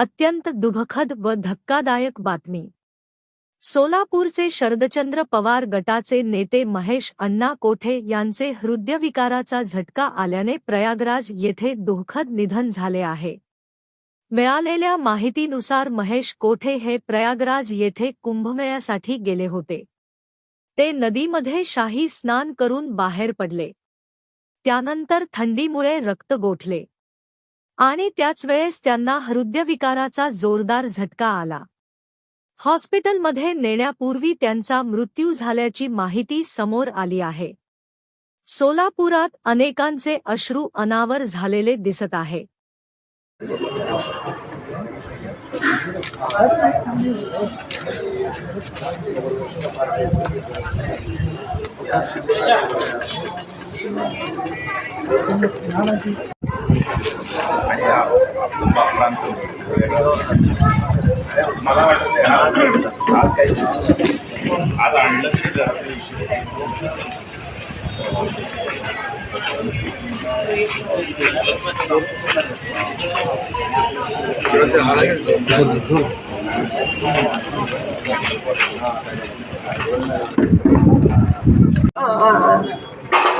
अत्यंत दुभखद व धक्कादायक बातमी. सोलापूरचे शरदचंद्र पवार गटाचे नेते महेश अण्णा कोठे यांचे हृदयविकाराचा झटका आल्याने प्रयागराज येथे दुःखद निधन झाले आहे. मिळालेल्या माहितीनुसार महेश कोठे हे प्रयागराज येथे कुंभमेळ्यासाठी गेले होते. ते नदीमध्ये शाही स्नान करून बाहेर पडले. त्यानंतर थंडीमुळे रक्त गोठले. आणि त्याच वेळेस त्यांना हृदयविकाराचा जोरदार झटका आला. हॉस्पिटलमध्ये नेण्यापूर्वी त्यांचा मृत्यू झाल्याची माहिती समोर आली आहे. सोलापुरात अनेकांचे अश्रू अनावर झालेले दिसत आहे. आणि बापरांत मला वाटतं आज काही आज आणलं तरी जरा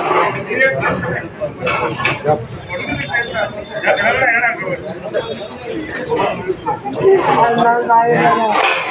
Thank you.